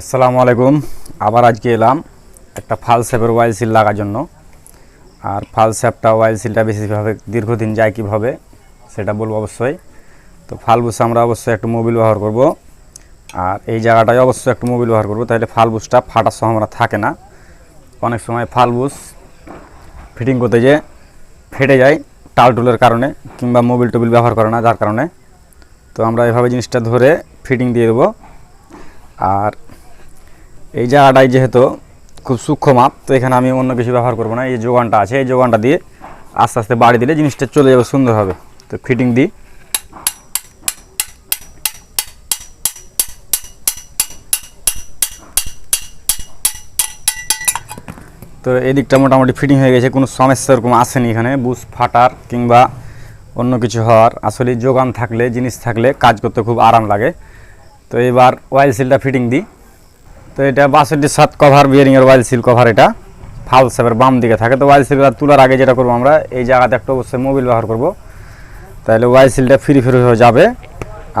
আসসালামু আলাইকুম। আবার আজকে এলাম একটা ফাল স্যাপের ওয়াইল সিল লাগার জন্য। আর ফাল স্যাপটা ওয়াইল সিলটা বেশিভাবে দীর্ঘদিন যায় কীভাবে, সেটা বলব অবশ্যই। তো ফাল বুস আমরা অবশ্যই একটু মোবিল ব্যবহার করব। আর এই জায়গাটায় অবশ্যই একটু মোবিল ব্যবহার করব, তাহলে ফাল বুসটা ফাটার সম্ভাবনা থাকে না। অনেক সময় ফাল বুস ফিটিং করতে যে ফেটে যায় টাল টুলের কারণে, কিংবা মোবিল টোবিল ব্যবহার করে না, যার কারণে। তো আমরা এভাবে জিনিসটা ধরে ফিটিং দিয়ে দেবো। আর এই জায়গাটায় যেহেতু খুব সূক্ষ্ম মাপ, তো এখানে আমি অন্য কিছু ব্যবহার করব না। এই যোগানটা আছে, এই যোগানটা দিয়ে আস্তে আস্তে বাড়ি দিলে জিনিসটা চলে যাবে, সুন্দর হবে। তো ফিটিং দিই তো এই দিকটা মোটামুটি ফিটিং হয়ে গেছে, কোনো সমস্যা এরকম আসেনি এখানে। বুস ফাটার কিংবা অন্য কিছু হওয়ার, আসলে যোগান থাকলে, জিনিস থাকলে কাজ করতে খুব আরাম লাগে। তো এবার ওয়াইল সিলটা ফিটিং দিই। তো এটা বাষট্টি সাত কভার বিয়ারিংয়ের ওয়াইল সিল কভার এটা ফাল সেপের বাম দিকে থাকে। তো ওয়াইল সিলটা তোলার আগে যেটা করব আমরা, এই জায়গাতে একটা অবশ্যই মোবিল ব্যবহার করব। তাহলে ওয়াইল সিলটা ফ্রি ফ্রি হয়ে যাবে।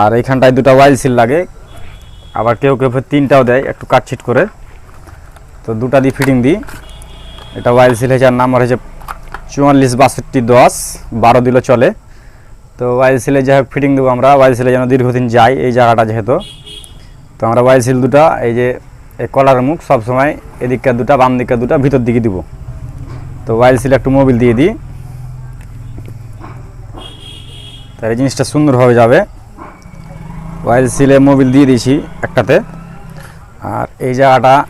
আর এইখানটায় দুটো ওয়াইল সিল লাগে। আবার কেউ কেউ তিনটাও দেয়, একটু কাটছিট করে। তো দুটা দিয়ে ফিটিং দিই। এটা ওয়াইল সিল হয়েছে, আর নাম্বার হয়েছে চুয়াল্লিশ বাষট্টি দশ, বারো দিলে চলে। তো ওয়াইল সিলে যাই হোক ফিটিং দেবো আমরা। ওয়াইল সিলে যেন দীর্ঘদিন যাই এই জায়গাটা যেহেতু। তো আমরা ওয়াইল সিল দুটা, এই যে এই কলার মুখ সব সময় এদিককার দুটা বাম দিককার দুটা, ভিতর দিকে দিব। তো ওয়াইল সিলে একটু মোবিল দিয়ে দিই। তাহলে জিনিসটা সুন্দরভাবে যাবে। ওয়াইল সিলে মোবিল দিয়ে দিয়েছি একটাতে। আর এই জায়গাটা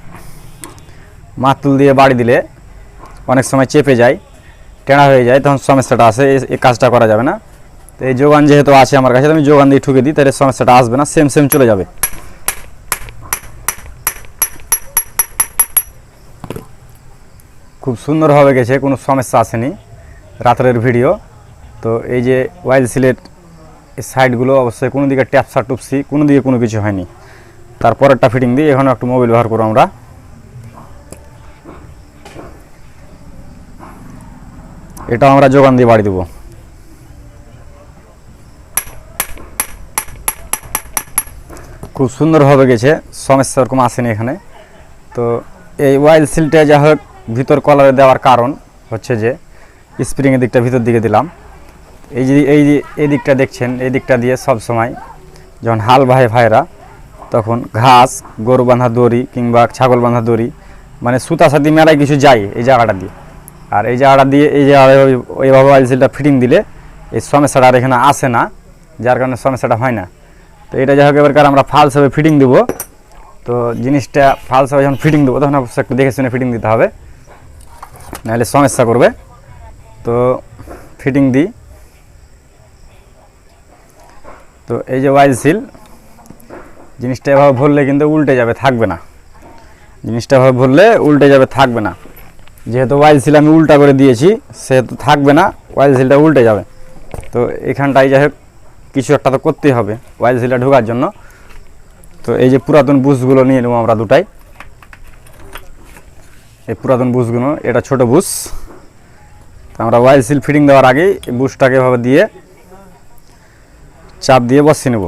মাতুল দিয়ে বাড়ি দিলে অনেক সময় চেপে যায়, টেঁড়া হয়ে যায়, তখন সমস্যাটা আসে এই- কাজটা করা যাবে না। তো এই যোগান যেহেতু আছে আমার কাছে আমি যোগান দিয়ে ঠুকে দিই, তাহলে সমস্যাটা আসবে না সেম সেম চলে যাবে। খুব সুন্দরভাবে গেছে, কোনো সমস্যা আসেনি। রাত্রের ভিডিও। তো এই যে ওয়াইল সিলের সাইডগুলো অবশ্যই কোনো দিকে ট্যাপসা টুপসি, কোনো দিকে কোনো কিছু হয়নি। তারপরেরটা ফিটিং দিই এখানে একটু মোবাইল ব্যবহার করব আমরা। এটা আমরা যোগান দিয়ে বাড়ি দেবো। খুব সুন্দরভাবে গেছে, সমস্যা ওরকম আসেনি এখানে। তো এই ওয়াইল সিলটা যা হোক ভিতর কলারে দেওয়ার কারণ হচ্ছে যে স্প্রিংয়ের দিকটা ভিতর দিকে দিলাম। এই যে, এই এই দিকটা দেখছেন, এই দিকটা দিয়ে সব সময় যখন হাল ভাই ভাইরা, তখন ঘাস, গরু বাঁধা দড়ি কিংবা ছাগল বাঁধা দড়ি মানে সুতা সাথে মেলায় কিছু যায় এই জায়গাটা দিয়ে। আর এই জায়গাটা দিয়ে, এই জায়গায় ওই- ওইভাবে ওয়াইল সিলটা ফিটিং দিলে এই সমস্যাটা আর এখানে আসে না, যার কারণে সমস্যাটা হয় না। তো এটা যাই হোক এবারকার আমরা ফালস হবে ফিটিং দেবো। তো জিনিসটা ফালস হবে যখন ফিটিং দেবো, তখন অবশ্যই একটু দেখে শুনে ফিটিং দিতে হবে। নাহলে সমস্যা করবে। তো ফিটিং দিই তো এই যে ওয়াইল সিল জিনিসটা এভাবে ভরলে কিন্তু উল্টে যাবে, থাকবে না। জিনিসটা এভাবে ভরলে উল্টে যাবে, থাকবে না। যেহেতু ওয়াইল সিল আমি উল্টা করে দিয়েছি, সেহেতু থাকবে না ওয়াইল সিলটা উল্টে যাবে। তো এখানটায় যাই হোক, কিছু একটা তো করতেই হবে ওয়াইল সিলটা ঢোকার জন্য। তো এই যে পুরাতন বুশগুলো নিয়ে নেব আমরা দুটাই। এই পুরাতন বুশগুলো এটা ছোট তো আমরা ওয়াইল সিল ফিটিং দেওয়ার আগেই এই বুশটাকে এভাবে দিয়ে চাপ দিয়ে বসিয়ে নেব।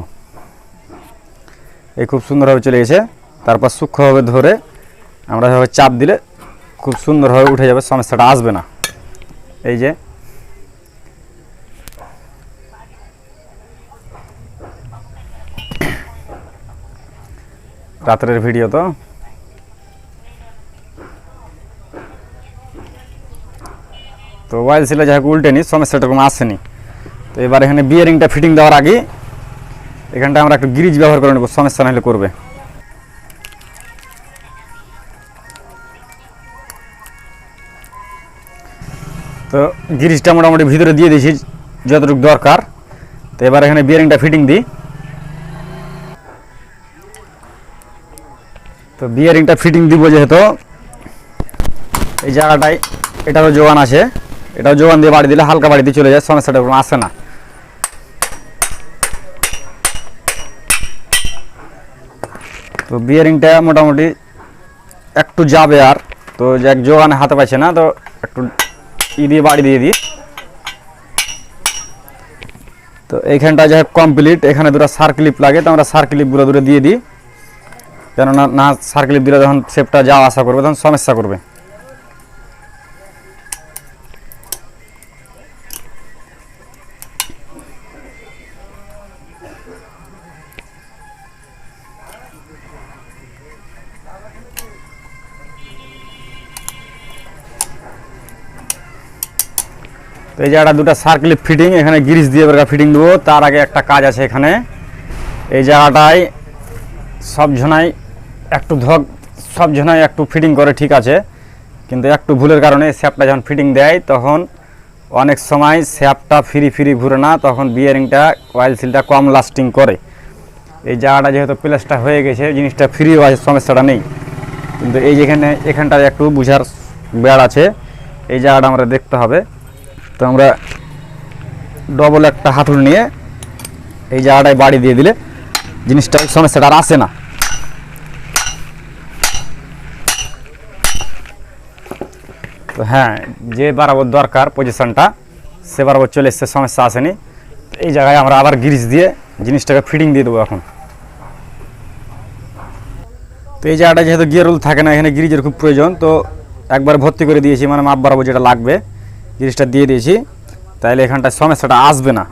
এই খুব সুন্দরভাবে চলে গেছে। তারপর সূক্ষ্মভাবে ধরে আমরা এভাবে চাপ দিলে খুব সুন্দরভাবে উঠে যাবে, সমস্যাটা আসবে না। এই যে। রাত্রের ভিডিও তো। তো ওয়াইল ছিল যাই হোক উল্টেনি সমস্যাটা কোনো আসেনি। তো এবার এখানে বিয়ারিংটা ফিটিং দেওয়ার আগে এখানটা আমরা একটু গ্রিজ ব্যবহার করে নেব, সমস্যা নাহলে করবে। তো গ্রিজটা মোটামুটি ভিতরে দিয়ে দিয়েছি, যতটুকু দরকার। তো এবার এখানে বিয়ারিংটা ফিটিং দিই। তো বিয়ারিংটা ফিটিং দিব যেহেতু, এই জায়গাটায় এটারও যোগান আছে এটাও যোগান দিয়ে বাড়ি দিলে হালকা বাড়ি দিয়ে চলে যায়, সমস্যাটা কোনো আসে না। তো বিয়ারিংটা মোটামুটি একটু যাবে আর, তো যাক যোগানে হাতে পাচ্ছে না, তো একটু ই দিয়ে বাড়ি দিয়ে দিই। তো এইখানটা যাই কমপ্লিট এখানে দুটো সার ক্লিপ লাগে, তো আমরা সার ক্লিপগুলো দূরে দিয়ে দিই। কেননা না সার্কেল দিলে যখন শেপটা যাওয়া আসা করবে, তখন সমস্যা করবে। তো এই জায়গাটা দুটো সার্কেল ফিটিং এখানে গ্রিস দিয়ে এবার ফিটিং দেবো। তার আগে একটা কাজ আছে এখানে। এই জায়গাটায় সব ঝোনাই একটু ধক, সব একটু ফিটিং করে ঠিক আছে। কিন্তু একটু ভুলের কারণে স্যাপটা যখন ফিটিং দেয়, তখন অনেক সময় স্যাপটা ফ্রি ফ্রি ঘুরে না, তখন বিয়ারিংটা অয়েল সিলটা কম লাস্টিং করে। এই জায়গাটা যেহেতু প্লেসটা হয়ে গেছে, জিনিসটা ফ্রি আছে সমস্যাটা নেই। কিন্তু এই যেখানে, এখানটায় একটু বুঝার বেড় আছে। এই জায়গাটা আমরা দেখতে হবে। তো আমরা ডবল একটা হাতুল নিয়ে এই জায়গাটায় বাড়ি দিয়ে দিলে জিনিসটা সমস্যাটা আর আসে না। তো হ্যাঁ যে বারাবর দরকার পজিশনটা সে বারাবর চলে এসছে, সমস্যা আসেনি। এই জায়গায় আমরা আবার গ্রিস দিয়ে জিনিসটাকে ফিটিং দিয়ে দেবো এখন। তো এই জায়গাটা যেহেতু গিয়ার রোল থাকে না, এখানে গ্রিজের খুব প্রয়োজন, তো একবার ভর্তি করে দিয়েছি মানে মাপ বরাবর যেটা লাগবে। গ্রিজটা দিয়ে দিয়েছি তাহলে এখানটায় সমস্যাটা আসবে না।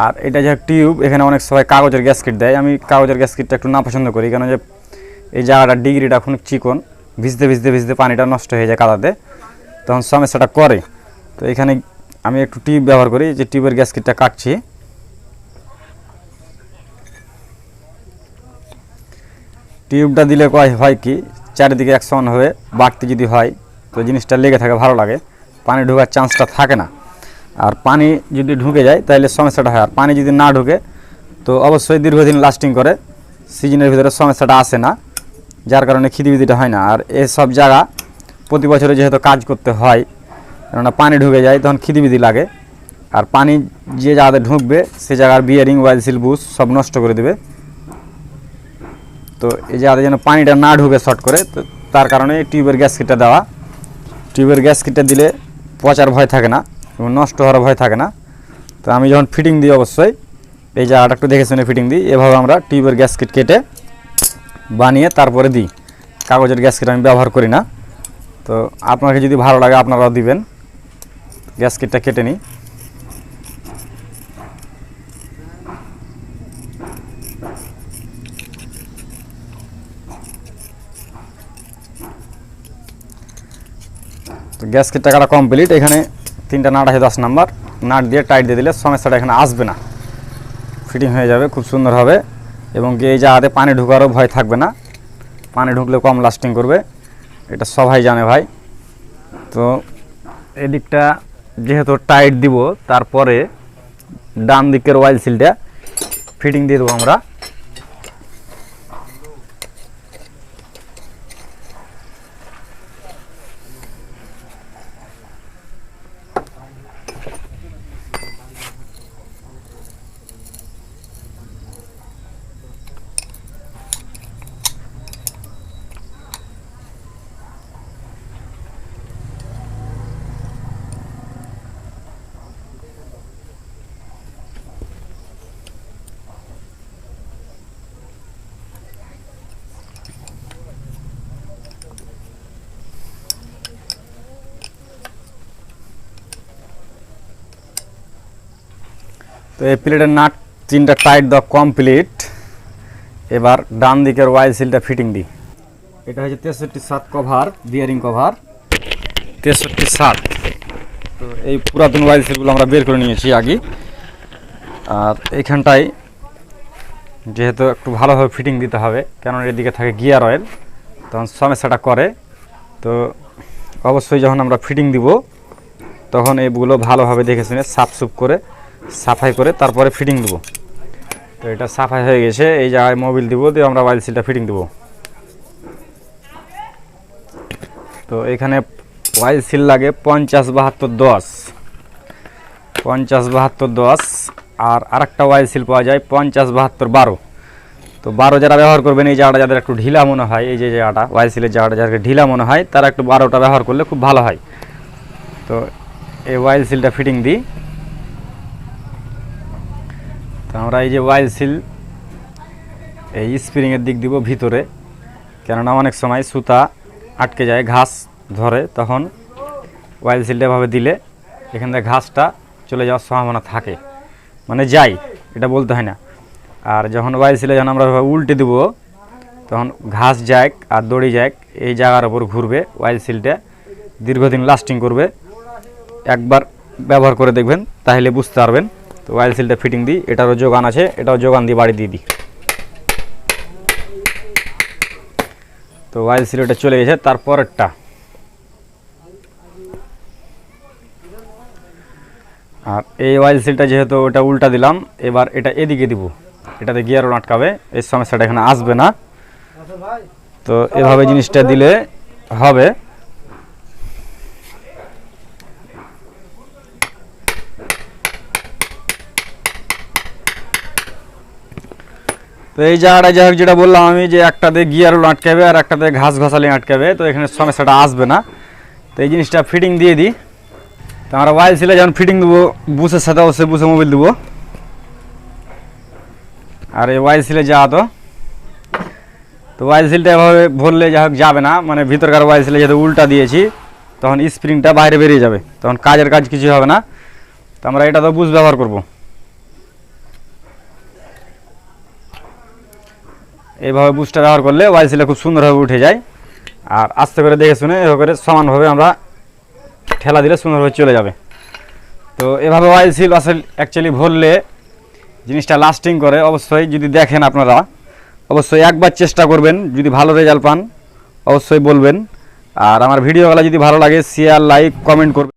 আর এটা যে টিউব, এখানে অনেক সবাই কাগজের গ্যাসকিট দেয়। আমি কাগজের গ্যাসকিটটা একটু না পছন্দ করি কেন যে এই জায়গাটা ডিগ্রিটা খুব চিকন, ভিজতে ভিজতে ভিজতে পানিটা নষ্ট হয়ে যায় কাদাতে, তখন সমস্যাটা করে। তো এখানে আমি একটু টিউব ব্যবহার করি, যে টিউবের গ্যাসকিটটা কাটছি। টিউবটা দিলে হয় কি, চারিদিকে এক সমান হয়ে বাড়তি যদি হয়, তো জিনিসটা লেগে থাকে ভালো লাগে। পানি ঢোকার চান্সটা থাকে না। আর পানি যদি ঢুকে যায় তাহলে সমস্যাটা হয়। আর পানি যদি না ঢুকে, তো অবশ্যই দীর্ঘদিন লাস্টিং করে। সিজনের ভিতরে সমস্যাটা আসে না, যার কারণে খিদিবিদিটা হয় না। আর এসব জায়গা প্রতি বছরে যেহেতু কাজ করতে হয়, কেননা পানি ঢুকে যায়, তখন খিদিবিদি লাগে। আর পানি যে জায়গাতে ঢুকবে, সে জায়গার বিয়ারিং ওয়াইল সিল বুস সব নষ্ট করে দেবে। তো এই জায়গাতে যেন পানিটা না ঢুকে শর্ট করে, তো তার কারণে টিউবের গ্যাস কিটটা দেওয়া। টিউবের গ্যাস কিটটা দিলে পচার ভয় থাকে না এবং নষ্ট হওয়ার ভয় থাকে না। তো আমি যখন ফিটিং দিই অবশ্যই, এই জায়গাটা একটু দেখে শুনে ফিটিং দিই, এভাবে আমরা টিউবের গ্যাস কিট বানিয়ে তারপরে দিই। কাগজের গ্যাস কিট আমি ব্যবহার করি না। তো আপনাকে যদি ভালো লাগে আপনারাও দিবেন। গ্যাস কিটটা কেটে নিই। তো গ্যাস কিট টাকাটা কমপ্লিট এখানে তিনটা নাট আছে দশ নাম্বার। নাট দিয়ে টাইট দিয়ে দিলে সমস্যাটা এখানে আসবে না। ফিটিং হয়ে যাবে, খুব সুন্দর হবে। এবং এই জায়গাতে পানি ঢুকারও ভয় থাকবে না। পানি ঢুকলে কম লাস্টিং করবে। এটা সবাই জানে ভাই। তো এদিকটা যেহেতু টাইট দিব, তারপরে ডান দিকের ওয়াইল সিলটা ফিটিং দিয়ে দেবো আমরা। তো এই প্লেটের নাট তিনটা টাইট দেওয়া কমপ্লিট এবার ডান দিকের ওয়াইল সিলটা ফিটিং দিই। এটা হচ্ছে তেষট্টি সাত কভার বিয়ারিং কভার তেষট্টি সাত। তো এই পুরাতন ওয়াইল সিলগুলো আমরা বের করে নিয়েছি আগে। আর এইখানটায় যেহেতু একটু ভালোভাবে ফিটিং দিতে হবে, কেননা এদিকে থাকে গিয়ার অয়েল তখন সমস্যাটা করে। তো অবশ্যই যখন আমরা ফিটিং দিব, তখন এইগুলো ভালোভাবে দেখে শুনে সাফসুপ করে সাফাই করে তারপরে ফিটিং দেবো। তো এটা সাফাই হয়ে গেছে, এই জায়গায় মোবিল দিব, দিয়ে আমরা ওয়াইল সিলটা ফিটিং দেবো। তো এখানে ওয়াইল সিল লাগে পঞ্চাশ বাহাত্তর দশ। পঞ্চাশ বাহাত্তর দশ, আর আরেকটা ওয়াইল সিল পাওয়া যায় পঞ্চাশ বাহাত্তর বারো। তো বারো যারা ব্যবহার করবেন, এই জায়গাটা যাদের একটু ঢিলা মনে হয়, এই যে জায়গাটা ওয়াইল সিলের জায়গাটা যাদেরকে ঢিলা মনে হয়, তারা একটু বারোটা ব্যবহার করলে খুব ভালো হয়। তো এই ওয়াইল সিলটা ফিটিং দিই। তো আমরা এই যে ওয়াইল সিল এই স্প্রিংয়ের দিক দিব ভিতরে। কেননা অনেক সময় সুতা আটকে যায়, ঘাস ধরে, তখন ওয়াইল সিলটা এভাবে দিলে এখান থেকে ঘাসটা চলে যাওয়ার সম্ভাবনা থাকে। মানে যাই এটা বলতে হয় না। আর যখন ওয়াইল সিলে যখন আমরা উল্টে দেবো, তখন ঘাস যাক আর দড়ি যাক এই জায়গার ওপর ঘুরবে ওয়াইল সিলটা দীর্ঘদিন লাস্টিং করবে। একবার ব্যবহার করে দেখবেন, তাহলে বুঝতে পারবেন ওয়াইল সিলটা ফিটিং দিই, এটারও যোগান আছে, এটাও যোগান দিয়ে বাড়ি দিয়ে দিই। তো ওয়াইল সিলটা চলে গেছে, তারপরেরটা। আর এই ওয়াইল সিলটা যেহেতু ওটা উল্টা দিলাম, এবার এটা এদিকে দিব। এটাতে গিয়ারও আটকাবে, এই সমস্যাটা এখানে আসবে না। তো এভাবে জিনিসটা দিলে হবে। এই জায়গাটা যাই হোক যেটা বললাম আমি যে একটাতে গিয়ারও আটকাবে আর একটাতে ঘাস ঘষালি আটকাবে, তো এখানে সমস্যাটা আসবে না। তো এই জিনিসটা ফিটিং দিয়ে দিই। তো আমরা ওয়াইল সিলে যখন ফিটিং দেবো বুসের সাথে অবশ্যই বুসে মোবিল দেবো। আর এই ওয়াইল সিলে যাওয়া তো। তো ওয়াইল সিলটা এভাবে ভরলে যা হোক যাবে না মানে ভিতরকার ওয়াইল সিলে যেহেতু উল্টা দিয়েছি, তখন স্প্রিংটা বাইরে বেরিয়ে যাবে, তখন কাজের কাজ কিছু হবে না। তো আমরা এটা তো বুস ব্যবহার করব। এইভাবে বুস্টার ব্যবহার করলে ওয়াইল সিলে খুব সুন্দরভাবে উঠে যায়। আর আস্তে করে দেখে শুনে এভাবে করে সমানভাবে আমরা ঠেলা দিলে সুন্দরভাবে চলে যাবে। তো এভাবে ওয়াইল সিল আসলে অ্যাকচুয়ালি ভরলে জিনিসটা লাস্টিং করে। অবশ্যই যদি দেখেন আপনারা, অবশ্যই একবার চেষ্টা করবেন। যদি ভালো রেজাল্ট পান, অবশ্যই বলবেন। আর আমার ভিডিওগুলো যদি ভালো লাগে শেয়ার লাইক কমেন্ট করবেন।